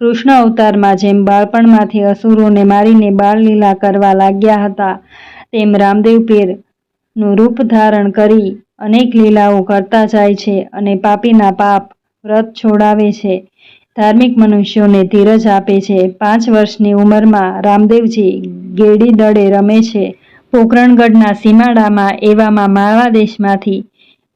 કૃષ્ણ અવતારમાં જેમ બાળપણમાંથી અસુરોને મારીને બાળલીલા કરવા લાગ્યા હતા, તેમ રામદેવ પીરનું રૂપ ધારણ કરી અનેક લીલાઓ કરતા જાય છે અને પાપીના પાપ વ્રત છોડાવે છે. ધાર્મિક મનુષ્યોને ધીરજ આપે છે. પાંચ વર્ષની ઉંમરમાં રામદેવજી ગેડી દડે રમે છે. પોકરણગઢના સીમાડામાં એવામાં માળવા દેશમાંથી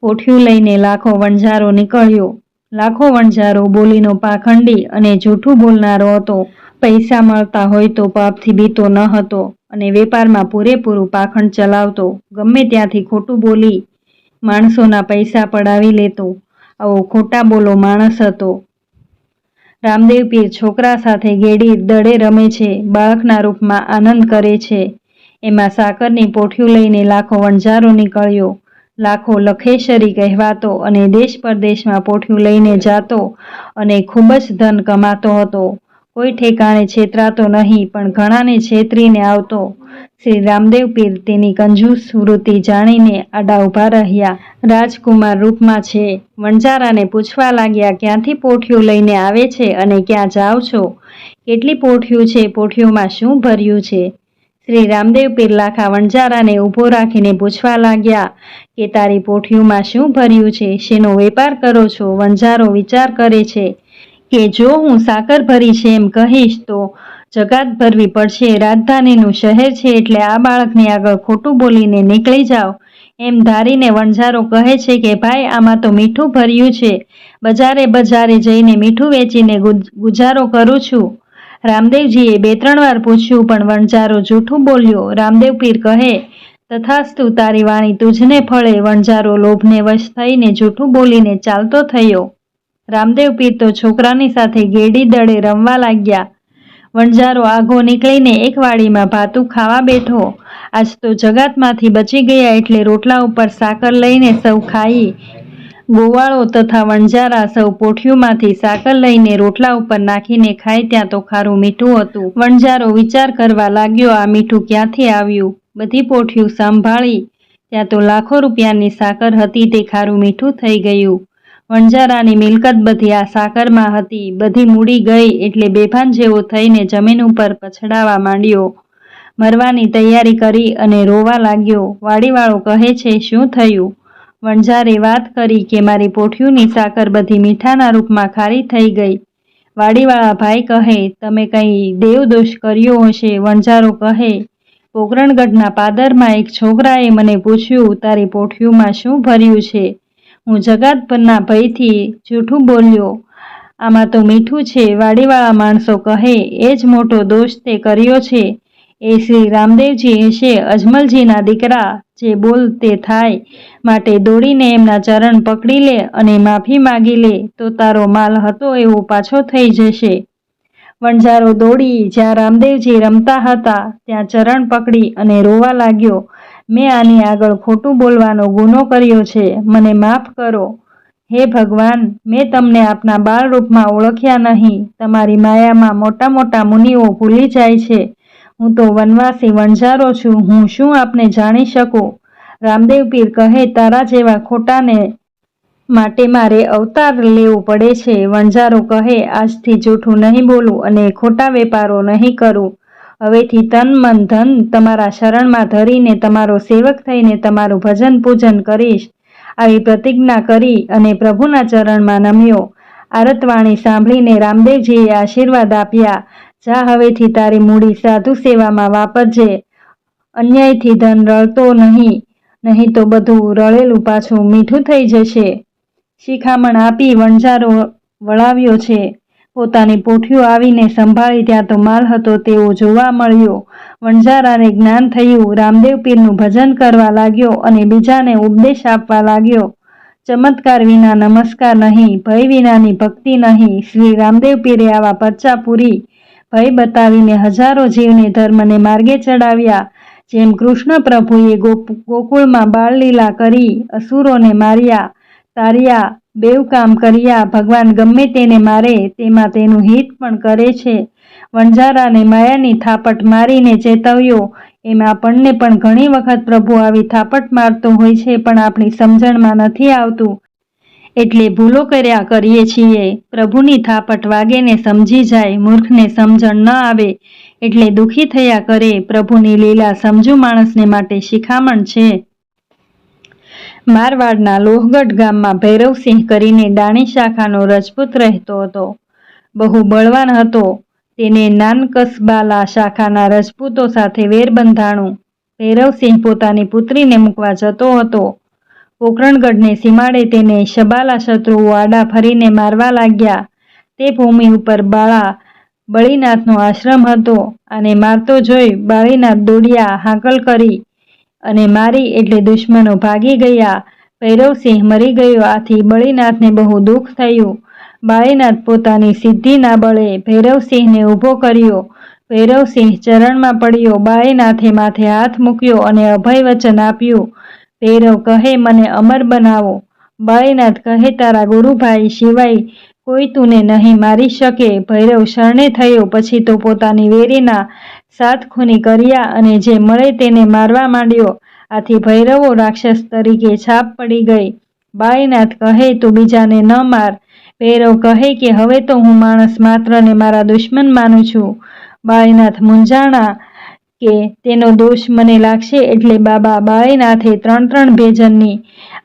પોઠિયું લઈને લાખો વણઝારો નીકળ્યો. લાખો વણઝારો, બોલીનો પાખંડી અને જૂઠું બોલનારો હતો. પૈસા મળતા હોય તો પાપથી બીતો ન હતો અને વેપારમાં પૂરેપૂરું પાખંડ ચલાવતો. ગમે ત્યાંથી ખોટું બોલી માણસોના પૈસા પડાવી લેતો. આવો ખોટા બોલો માણસ હતો. રામદેવ પીર છોકરા સાથે ગેડી દડે રમે છે, બાળકના રૂપમાં આનંદ કરે છે. એમાં સાકરની પોઠિયું લઈને લાખો વણઝારો નીકળ્યો. લાખો લખેશરી કહેવાતો અને દેશ પરદેશમાં પોઠિયું લઈને જાતો અને ખૂબ જ ધન કમાતો હતો. કોઈ ઠેકાણે છેતરાતો નહીં, પણ ઘણાને છેતરીને આવતો. શ્રી રામદેવ પીર તેની કંજૂસ વૃત્તિ જાણીને આડા ઊભા રહ્યા. રાજકુમાર રૂપમાં છે. વણજારાને પૂછવા લાગ્યા, ક્યાંથી પોઠિયું લઈને આવે છે અને ક્યાં જાઓ છો? કેટલી પોઠિયું છે? પોઠિયુંમાં શું ભર્યું છે? શ્રી રામદેવ પિરલા લાખા ઊભો રાખીને પૂછવા લાગ્યા કે તારી પોઠિયુંમાં શું ભર્યું છે? શેનો વેપાર કરો છો? વણજારો વિચાર કરે છે કે જો હું સાકર ભરી છે એમ કહીશ તો જગાત ભરવી પડશે. રાજધાનીનું શહેર છે એટલે આ બાળકની આગળ ખોટું બોલીને નીકળી જાઓ. એમ ધારીને વણઝારો કહે છે કે, ભાઈ, આમાં તો મીઠું ભર્યું છે. બજારે બજારે જઈને મીઠું વેચીને ગુજારો કરું છું. રામદેવજીએ બે ત્રણ વાર પૂછ્યું, પણ વણજારો જૂઠું બોલ્યો. રામદેવ પીર કહે, તથાસ્તુ, તારી વાણી તુજને ફળે. વણજારો લોભને વશ થઈને જૂઠું બોલીને ચાલતો થયો. રામદેવ પીર તો છોકરાની સાથે ગેડી દળે રમવા લાગ્યા. વણજારો આઘો નીકળીને એક વાડીમાં ભાતું ખાવા બેઠો. આજ તો જગાતમાંથી બચી ગયા એટલે રોટલા ઉપર સાકર લઈને સૌ ખાઈ ગોવાળો તથા વણઝારા સૌ પોઠિયુંમાંથી સાકર લઈને રોટલા ઉપર નાખીને ખાય ત્યાં તો ખારું મીઠું હતું. વણઝારો વિચાર કરવા લાગ્યો, આ મીઠું ક્યાંથી આવ્યું? બધી પોઠિયું સંભાળી. ત્યાં તો લાખો રૂપિયાની સાકર હતી, તે ખારું મીઠું થઈ ગયું. વણઝારાની મિલકત બધી આ સાકરમાં હતી. બધી મૂડી ગઈ એટલે બેભાન જેવો થઈને જમીન ઉપર પછડાવા માંડ્યો. મરવાની તૈયારી કરી અને રોવા લાગ્યો. વાડીવાળો કહે છે, શું થયું? વણઝારે વાત કરી કે મારી પોઠિયુંની સાકર બધી મીઠાના રૂપમાં ખારી થઈ ગઈ. વાડીવાળા ભાઈ કહે, તમે કંઈ દેવદોષ કર્યો હશે? વણઝારો કહે પોકરણગઢના પાદરમાં એક છોકરાએ મને પૂછ્યું, તારી પોઠિયુંમાં શું ભર્યું છે? હું જગાતભરના ભયથી જૂઠું બોલ્યો, આમાં તો મીઠું છે. વાડીવાળા માણસો કહે, એ જ મોટો દોષ તે કર્યો છે. એ શ્રી રામદેવજી હશે, અજમલજીના દીકરા જે બોલ તે થાય. માટે દોડીને એમના ચરણ પકડી લે અને માફી માગી લે, તો તારો માલ હતો એવો પાછો થઈ જશે. વણઝારો દોડી, જ્યાં રામદેવજી રમતા હતા, ત્યાં ચરણ પકડી અને રોવા લાગ્યો. મેં આની આગળ ખોટું બોલવાનો ગુનો કર્યો છે, મને માફ કરો. હે ભગવાન, મેં તમને આપના બાળ રૂપમાં ઓળખ્યા નહીં. તમારી માયામાં મોટા મોટા મુનિઓ ભૂલી જાય છે. હું તો વનવાસી વણઝારો છું. હું શું આપને જાણી શકું? રામદેવ પીર કહે, તારા જેવા ખોટાને માટે મારે અવતાર લેવું પડે છે. વણઝારો કહે, આજથી જૂઠું નહીં બોલું અને ખોટા વેપારો નહીં કરું. હવેથી તન મન ધન તમારા શરણમાં ધરીને તમારો સેવક થઈને તમારું ભજન પૂજન કરીશ. આવી પ્રતિજ્ઞા કરી અને પ્રભુના ચરણમાં નમ્યો. આરતવાણી સાંભળીને રામદેવજીએ આશીર્વાદ આપ્યા. જા હવેથી તારી મૂડી સાધુ સેવામાં વાપરજે. અન્યાયથી ધન રળતો નહીં નહીં તો બધું રળેલું પાછું મીઠું થઈ જશે. શિખામણ આપી વણઝારો વળાવ્યો છે. પોતાની પોઠીઓ આવીને સંભાળી ત્યાં તો માલ હતો તેવો જોવા મળ્યો. વણઝારાને જ્ઞાન થયું, રામદેવ પીરનું ભજન કરવા લાગ્યો અને બીજાને ઉપદેશ આપવા લાગ્યો. ચમત્કાર વિના નમસ્કાર નહીં, ભય વિનાની ભક્તિ નહીં. શ્રી રામદેવ પીરે આવા પરચા પૂરી ભય બતાવીને હજારો જીવને ધર્મને માર્ગે ચડાવ્યા. જેમ કૃષ્ણ પ્રભુએ ગોકુળમાં બાળલીલા કરી અસુરોને માર્યા, તાર્યા બેવ કામ કર્યા, ભગવાન ગમે તેને મારે તેમાં તેનું હિત પણ કરે છે. વણઝારાને માયાની થાપટ મારીને ચેતવ્યો. એમ આપણને પણ ઘણી વખત પ્રભુ આવી થાપટ મારતો હોય છે, પણ આપણી સમજણમાં નથી આવતું. એટલે ભૂલો કર્યા કરીએ છીએ. પ્રભુની થાપટ વાગે ને સમજી જાય, મૂર્ખને સમજણ ન આવે, એટલે દુઃખી થયા કરે. પ્રભુની લીલા સમજુ માણસને માટે શિખામણ છે. મારવાડના લોહગઢ ગામમાં ભૈરવસિંહ કરીને ડાણી શાખાનો રજપૂત રહેતો હતો. બહુ બળવાન હતો. તેને નાનકસબાલા શાખાના રજપૂતો સાથે વેર બંધાણું ભૈરવસિંહ પોતાની પુત્રીને મૂકવા જતો હતો. પોકરણગઢને સીમાડે તેને શબાલા શત્રુઓ આડા ફરીને મારવા લાગ્યા. તે ભૂમિ ઉપર બાળા બળીનાથનો આશ્રમ હતો અને મારતો જોઈ બાળીનાથ દોડ્યા હાંકલ કરી અને મારી એટલે દુશ્મનો ભાગી ગયા. ભૈરવસિંહ મરી ગયો આથી બળીનાથને બહુ દુઃખ થયું. બાળીનાથ પોતાની સિદ્ધિના બળે ભૈરવસિંહને ઊભો કર્યો. ભૈરવસિંહ ચરણમાં પડ્યો, બાળીનાથે માથે હાથ મૂક્યો અને અભય વચન આપ્યું. ભૈરવ કહે, મને અમર બનાવો. બાળીનાથ કહે, તારા ગુરુભાઈ સિવાય કોઈ તુને નહીં મારી શકે. ભૈરવ શરણે થયો, પછી તો પોતાની વેરીના સાત ખૂની કર્યા અને જે મળે તેને મારવા માંડ્યો. આથી ભૈરવો રાક્ષસ તરીકે છાપ પડી ગઈ. બાળીનાથ કહે, તું બીજાને ન માર. ભૈરવ કહે કે, હવે તો હું માણસ માત્રને મારા દુશ્મન માનું છું. બાળીનાથ મૂંઝાણા કે તેનો દોષ મને લાગશે એટલે બાબા બાળીનાથે ત્રણ ત્રણ ભેજનની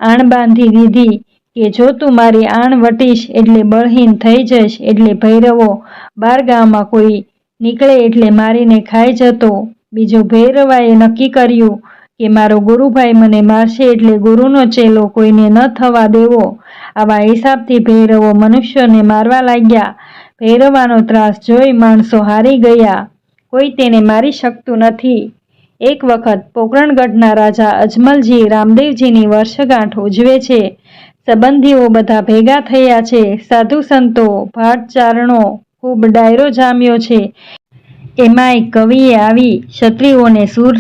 આણ બાંધી દીધી કે જો તું મારી આણ વટીશ એટલે બળહીન થઈ જઈશ એટલે ભૈરવો બાર ગામમાં કોઈ નીકળે એટલે મારીને ખાઈ જતો. બીજો ભૈરવાએ નક્કી કર્યું કે મારો ગુરુભાઈ મને મારશે એટલે ગુરુનો ચેલો કોઈને ન થવા દેવો. આવા હિસાબથી ભૈરવો મનુષ્યોને મારવા લાગ્યા. ભૈરવાનો ત્રાસ જોઈ માણસો હારી ગયા. કોઈ તેને મારી શકતું નથી. એક વખત પોકરણગઢના રાજા અજમલજી રામદેવજીની વર્ષગાંઠ ઉજવે છે. સંબંધીઓ બધા ભેગા થયા છે. સાધુ સંતો, ભાટચારણો ખૂબ ડાયરો જામ્યો છે. એમાંય કવિએ આવી ક્ષત્રિયોને સૂર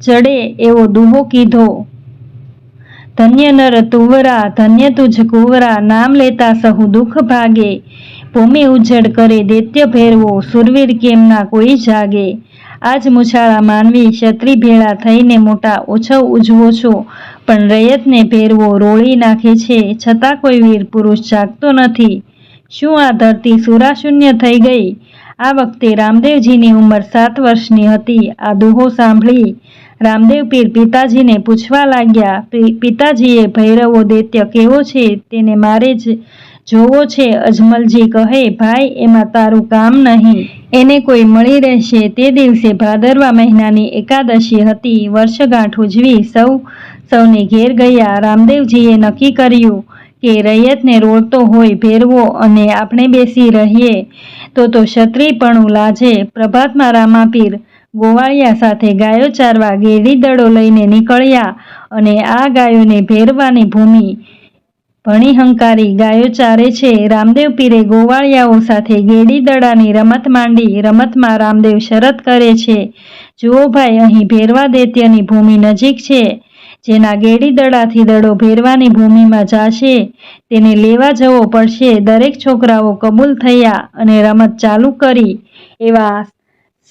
ચડે એવો દુહો કીધો. ધન્ય નર તુવરા, ધન્ય તુજ કુવરા, નામ લેતા સહુ દુઃખ ભાગે. ભૂમિ ઉજ્જડ કરે, દૈત્ય ભેરવો, સુરવીર કેમના કોઈ જાગે? આજ મુછાળા માનવી ક્ષત્રી ભેળા થઈને મોટા ઓછવ ઉજવો છો. પણ રયતને ભેરવો રોળી નાખે છે, છતાં કોઈ વીર પુરુષ જાગતો નથી. શું આ ધરતી સુરાશૂન્ય થઈ ગઈ? આ વખતે રામદેવજીની ઉંમર સાત વર્ષની હતી. આ દુહો સાંભળી રામદેવ પીર પિતાજીને પૂછવા લાગ્યા પિતાજીએ ભૈરવો દૈત્ય કેવો છે? તેને મારે જ જોવો છે અજમલજી કહે, ભાઈ, એમાં તારું કામ નહીં. એને કોઈ મળી રહેશે. તે દિવસે ભાદરવા મહિનાની એકાદશી હતી. વર્ષગાંઠ ઉજવી સૌ, સૌને ઘેર ગયા. રામદેવજીએ નક્કી કર્યું કે રૈયતને રોડતો હોય ભેરવો અને આપણે બેસી રહીએ. તો તો ક્ષત્રિયપણું લાજે. પ્રભાતમાં રામાપીર ગોવાળિયા સાથે ગાયો ચારવા ગેડી દડો લઈને નીકળ્યા અને આ ગાયોને ભેરવાની ભૂમિ ભણી હંકારી ગાયો ચારે છે. રામદેવ પીરે ગોવાળિયાઓ સાથે ગેડી દડાની રમત માંડી રમતમાં રામદેવ શરત કરે છે. જુઓ ભાઈ, અહીં ભેરવા દૈત્યની ભૂમિ નજીક છે. જેના ગેડી દડાથી દડો ભેરવાની ભૂમિમાં જાશે, તેને લેવા જવો પડશે. દરેક છોકરાઓ કબૂલ થયા અને રમત ચાલુ કરી. એવા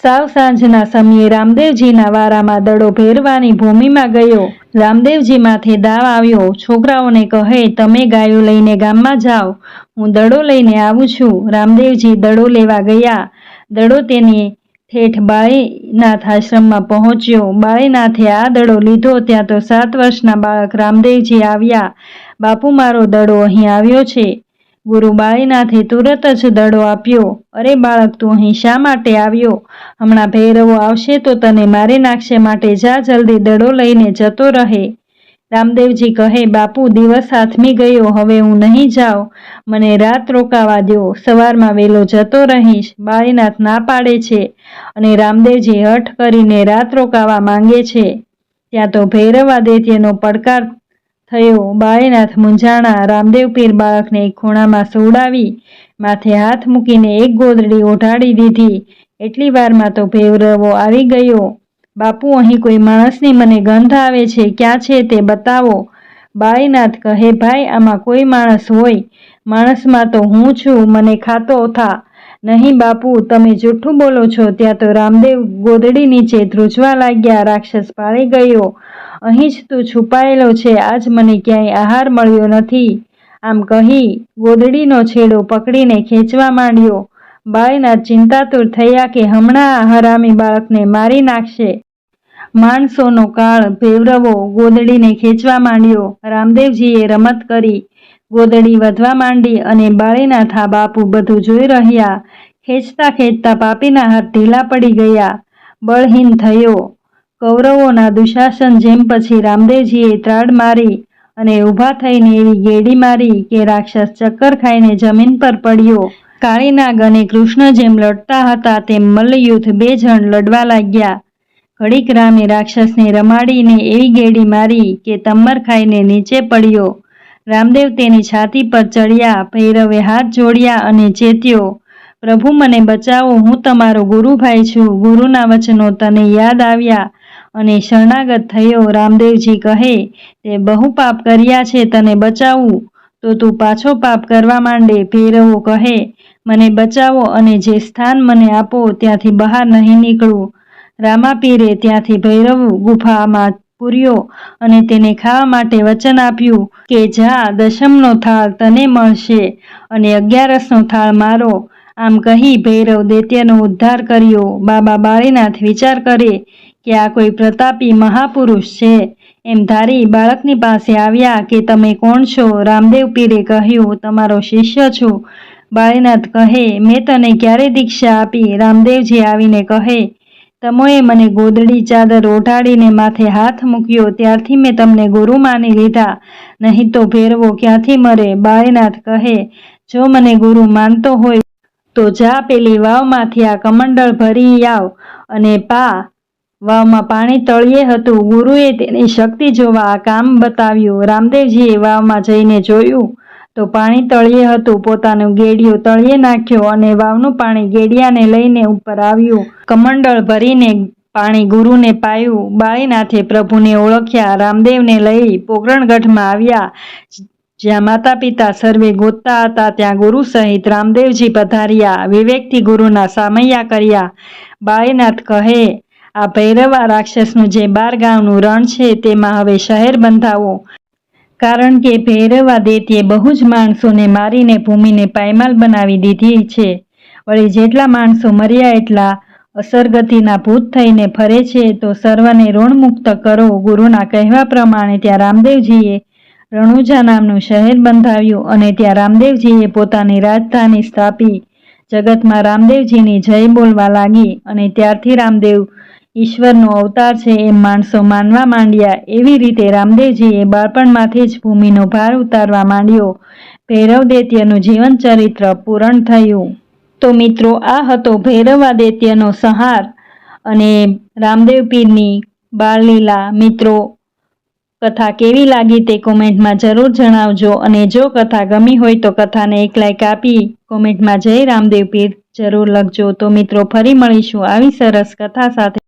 સાવ સાંજના સમયે રામદેવજીના વારામાં દડો ભેરવાની ભૂમિમાં ગયો. રામદેવજી માથે દાવ આવ્યો. છોકરાઓને કહે, તમે ગાયો લઈને ગામમાં જાઓ. હું દડો લઈને આવું છું. રામદેવજી દડો લેવા ગયા. દડો તેની ઠેઠ બાળીનાથ આશ્રમમાં પહોંચ્યો. બાળીનાથે આ દડો લીધો. ત્યાં તો સાત વર્ષના બાળક રામદેવજી આવ્યા. બાપુ, મારો દડો અહીં આવ્યો છે. ગુરુ બાળીનાથે તુરત જ દડો આપ્યો. અરે બાળક, તું અહીં શા માટે આવ્યો? હમણાં ભૈરવો આવશે તો તને મારી નાખશે માટે જા જલ્દી દડો લઈને જતો રહે. રામદેવજી કહે, બાપુ, દિવસ હાથમી ગયો, હવે હું નહીં જાઉં. મને રાત રોકાવા દો. સવારમાં વહેલો જતો રહીશ. બાળીનાથ ના પાડે છે અને રામદેવજી હઠ કરીને રાત રોકાવા માંગે છે. ત્યાં તો ભૈરવ આદિત્યનો પડકાર થયો. બાળીનાથ મૂંઝાણા રામદેવ પીર બાળકને ખૂણામાં સોડાવી માથે હાથ મૂકીને એક ગોદડી ઓઢાડી દીધી. એટલી વારમાં તો ભેવરવો આવી ગયો. બાપુ, અહીં કોઈ માણસની મને ગંધ આવે છે. ક્યાં છે તે બતાવો. બાળીનાથ કહે, ભાઈ, આમાં કોઈ માણસ હોય. માણસમાં તો હું છું. મને ખાતો થા. નહીં બાપુ, તમે જૂઠું બોલો છો. ત્યાં તો રામદેવ ગોદડી નીચે ધ્રુજવા લાગ્યા. રાક્ષસ પાળી ગયો. અહીં જ તું છુપાયેલો છે. આજ મને ક્યાંય આહાર મળ્યો નથી. આમ કહી ગોદડીનો છેડો પકડીને ખેંચવા માંડ્યો. બાળીનાથ ચિંતાતુર થયા કે હમણાં આ હરામી બાળકને મારી નાખશે. માણસોનો કાળ ભેવરવો ગોદડીને ખેંચવા માંડ્યો. રામદેવજીએ રમત કરી. ગોદડી વધવા માંડી અને બાળીનાથા બાપુ બધું જોઈ રહ્યા. ખેંચતા ખેંચતા પાપીના હાથ ઢીલા પડી ગયા. બળહીન થયો. કૌરવોના દુશાસન જેમ પછી રામદેવજીએ ત્રાડ મારી અને ઊભા થઈને એવી ગેડી મારી કે રાક્ષસ ચક્કર ખાઈને જમીન પર પડ્યો. કાળીનાગ અને કૃષ્ણ જેમ લડતા હતા તેમ મલ્લયુદ્ધ બે જણ લડવા લાગ્યા. ઘડીક રામે રાક્ષસને રમાડીને એવી ગેડી મારી કે તમ્મર ખાઈને નીચે પડ્યો. રામદેવ તેની છાતી પર ચડ્યા, ભૈરવે હાથ જોડ્યા અને ચેત્યો, પ્રભુ, મને બચાવો, હું તમારો ગુરુભાઈ છું. ગુરુના વચનો તને યાદ આવ્યા અને શરણાગત થયો. રામદેવજી કહે, તે બહુ પાપ કર્યા છે, તને બચાવવું તો તું પાછો પાપ કરવા માંડે. ભૈરવો કહે, મને બચાવો અને જે સ્થાન મને આપો, ત્યાંથી બહાર નહીં નીકળું. રામાપીરે ત્યાંથી ભૈરવ ગુફામાં પૂર્યો અને તેને ખાવા માટે વચન આપ્યું કે જા, દશમનો થાળ તને મળશે અને અગિયારસનો થાળ મારો. આમ કહી ભૈરવ દૈત્યનો ઉદ્ધાર કર્યો. બાબા બાળીનાથ વિચાર કરે કે આ કોઈ પ્રતાપી મહાપુરુષ છે. એમ ધારી બાળકની પાસે આવ્યા કે તમે કોણ છો? રામદેવ પીરે કહ્યું, તમારો શિષ્ય છું. બાળીનાથ કહે, મેં તને ક્યારે દીક્ષા આપી? રામદેવજી આવીને કહે તમોએ મને ગોદડી ચાદર ઓઢાડીને માથે હાથ મૂક્યો. ત્યારથી મેં તમને ગુરુ માની લીધા. નહીં તો ભેરવો ક્યાંથી મરે? બાળીનાથ કહે, જો મને ગુરુ માનતો હોય, તો જા પેલી વાવમાંથી આ કમંડળ ભરી આવ. અને પા, વાવમાં પાણી તળિયે હતું. ગુરુએ તેની શક્તિ જોવા આ કામ બતાવ્યું. રામદેવજીએ વાવમાં જઈને જોયું. તો પાણી તળિયે હતું, પોતાનું ગેડિયું તળિયે નાખ્યો અને વાવનું પાણી ગેડિયાને લઈને ઉપર આવ્યું. કમંડળ ભરીને પાણી ગુરુને પાયું. બાળીનાથે પ્રભુને ઓળખ્યા, રામદેવને લઈ પોકરણગઢમાં આવ્યા. જ્યાં માતા પિતા સર્વે ગોતતા હતા, ત્યાં ગુરુ સહિત રામદેવજી પધાર્યા. વિવેકથી ગુરુના સામૈયા કર્યા. બાળીનાથ કહે, આ ભૈરવા રાક્ષસનું જે બાર ગામનું રણ છે, તેમાં હવે શહેર બંધાવો. કારણ કે ભૈરવા દૈત્યે બહુ જ માણસોને મારીને ભૂમિને પાયમાલ બનાવી દીધી છે. વળી જેટલા માણસો મર્યા એટલા અસરગતિના ભૂત થઈને ફરે છે, તો સર્વને ઋણમુક્ત કરો ગુરુના કહેવા પ્રમાણે ત્યાં રામદેવજીએ રણુજા નામનું શહેર બંધાવ્યું અને ત્યાં રામદેવજીએ પોતાની રાજધાની સ્થાપી. જગતમાં રામદેવજીની જય બોલવા લાગી અને ત્યારથી રામદેવ ઈશ્વરનો અવતાર છે એમ માણસો માનવા માંડ્યા. એવી રીતે રામદેવજીએ બાળપણમાંથી જ ભૂમિનો ભાર ઉતારવા માંડ્યો. ભૈરવ દૈત્યનું જીવન ચરિત્ર પૂરણ થયું. તો મિત્રો, આ હતો ભૈરવાદિત્યનો સંહાર અને રામદેવ પીરની બાળલીલા. મિત્રો, કથા કેવી લાગી તે કોમેન્ટમાં જરૂર જણાવજો અને જો કથા ગમી હોય તો કથાને એક લાઈક આપી કોમેન્ટમાં જય રામદેવ પીર જરૂર લખજો. તો મિત્રો, ફરી મળીશું આવી સરસ કથા સાથે.